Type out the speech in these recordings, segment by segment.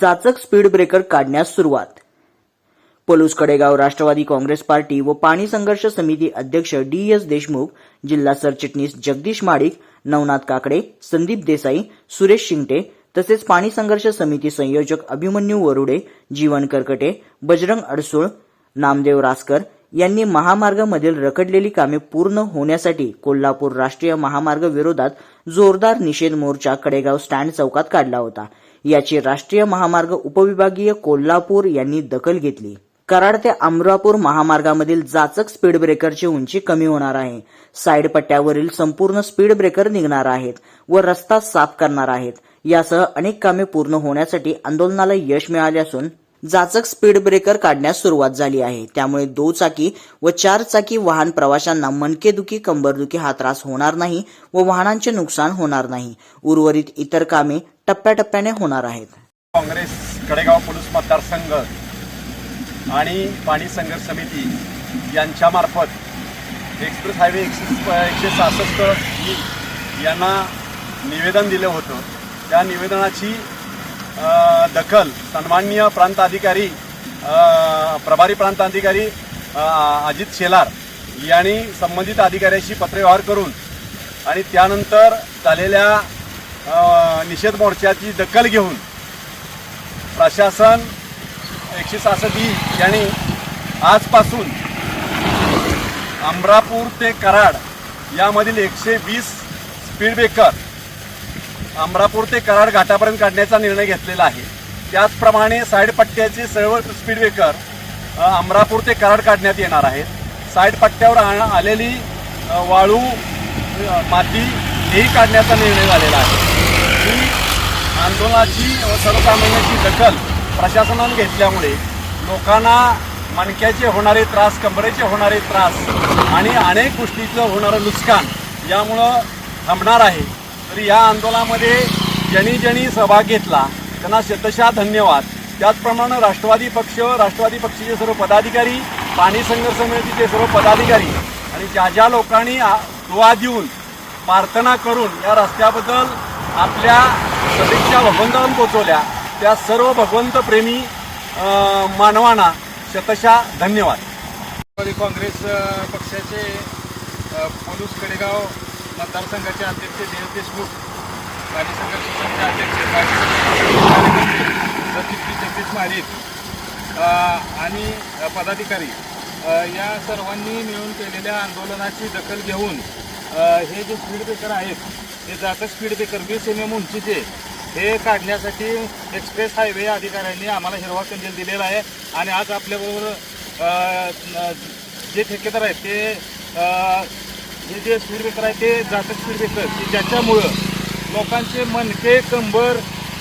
जाचक speed breaker काढण्यास सुरुवात. पलूस कडेगाव राष्ट्रवादी काँग्रेस पार्टी व पाणी संघर्ष समिती अध्यक्ष डी एस देशमुख जिल्हा सरचिटणीस जगदीश माडिक नवनाथ काकडे संदीप देसाई सुरेश शिंगटे तसेच पाणी संघर्ष समिती संयोजक अभिमन्यू वरुडे जीवन करकटे बजरंग अडसूळ नामदेव रासकर यांनी महामार्गामधील रखडलेली कामे पूर्ण होण्यासाठी कोल्हापूर राष्ट्रीय महामार्ग विरोधात जोरदार निषेध मोर्चा कडेगाव स्टँड चौकात काढला होता. याची राष्ट्रीय महामार्ग उपविभागीय कोल्हापूर यांनी दखल घेतली. कराड ते अमरापूर महामार्गामधील जाचक स्पीड ब्रेकरची उंची कमी होणार आहे. साईड पट्ट्यावरील संपूर्ण स्पीड ब्रेकर निघणार आहेत व रस्ता साफ करणार आहेत. यासह अनेक कामे पूर्ण होण्यासाठी आंदोलनाला यश मिळाले असून जाचक स्पीड ब्रेकर काढण्यास सुरुवात झाली आहे. त्यामुळे दोचाकी व चार चाकी वाहन प्रवाशांना मनकेदुखी कंबरदुखी हा त्रास होणार नाही व वाहनांचे नुकसान होणार नाही. उर्वरित इतर कामे टप्प्याटप्प्याने होणार आहेत. काँग्रेस कडेगाव पोलीस मतदारसंघ आणि पाणी संघर्ष समिती यांच्यामार्फत एक्सप्रेस हायवे एकशे एकशे सहासष्ट यांना निवेदन दिलं होतं. त्या निवेदनाची दखल सन्माननीय प्रांताधिकारी अधिकारी प्रभारी प्रांताधिकारी अजित शेलार यांनी संबंधित अधिकाऱ्याशी पत्रव्यवहार करून आणि त्यानंतर झालेल्या निषेध मोर्चाची दखल घेऊन प्रशासन एकशे सहासष्ट ई यांनी आजपासून अमरापूर ते कराड यामधील एकशे वीस स्पीड ब्रेकर अमरापूर ते कराड घाटापर्यंत काढण्याचा निर्णय घेतलेला आहे. त्याचप्रमाणे साईड पट्ट्याचे सर्व स्पीड ब्रेकर अमरापूर ते कराड काढण्यात येणार आहेत. साईड पट्ट्यावर आलेली वाळू माती हेही काढण्याचा निर्णय झालेला आहे. ही आंदोलनाची व सर्वसामान्यांची दखल प्रशासनानं घेतल्यामुळे लोकांना मणक्याचे होणारे त्रास कमरेचे होणारे त्रास आणि अनेक गोष्टीचं होणारं नुकसान यामुळं थांबणार आहे. तर या आंदोलनामध्ये ज्यांनी ज्यांनी सहभाग घेतला त्यांना शतशा धन्यवाद. त्याचप्रमाणे राष्ट्रवादी पक्ष राष्ट्रवादी पक्षाचे सर्व पदाधिकारी पाणी संघर्ष समितीचे सर्व पदाधिकारी आणि ज्या ज्या लोकांनी दुवा देऊन प्रार्थना करून या रस्त्याबद्दल आपल्या सदिच्छा भगवंताला पोचवल्या त्या सर्व भगवंतप्रेमी मानवांना शतशा धन्यवाद. राष्ट्रवादी काँग्रेस पक्षाचे पोलूस कडेगाव मतदारसंघाचे अध्यक्ष देव देशमुख पाणी संघर्ष समिती अध्यक्ष पाणी जगदीश महाडिक आणि पदाधिकारी या सर्वांनी मिळून केलेल्या आंदोलनाची दखल घेऊन हे जे स्पीड ब्रेकर आहेत हे जातं स्पीड ब्रेकर वीस एम एम उंचीचे हे काढण्यासाठी एक्सप्रेस हायवे अधिकाऱ्यांनी आम्हाला हिरवा कंदील दिलेला आहे. आणि आज आपल्याबरोबर जे ठेकेदार आहेत ते हे जे स्पीड ब्रेकर आहे ते जातक स्पीड ब्रेकर. की ज्याच्यामुळं लोकांचे मनके कंबर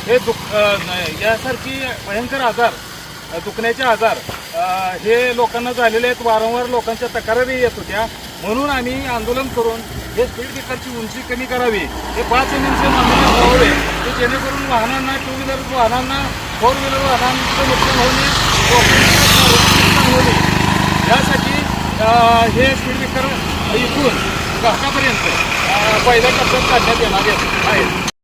हे दुख यासारखी भयंकर आजार दुखण्याचे आजार हे लोकांना झालेले आहेत. वारंवार लोकांच्या तक्रारी येत होत्या. म्हणून आम्ही आंदोलन करून हे स्पीड ब्रेकरची उंची कमी करावी. हे पाच एम एमचे मान्य व्हावे ते जेणेकरून वाहनांना टू व्हीलर वाहनांना फोर व्हीलर वाहनांचं नुकसान होऊ नये. नुकसान होऊ नये. यासाठी हे स्पीड ब्रेकर इथून घाटापर्यंत. पहिल्या टप्प्यात काढण्यात येणार आहे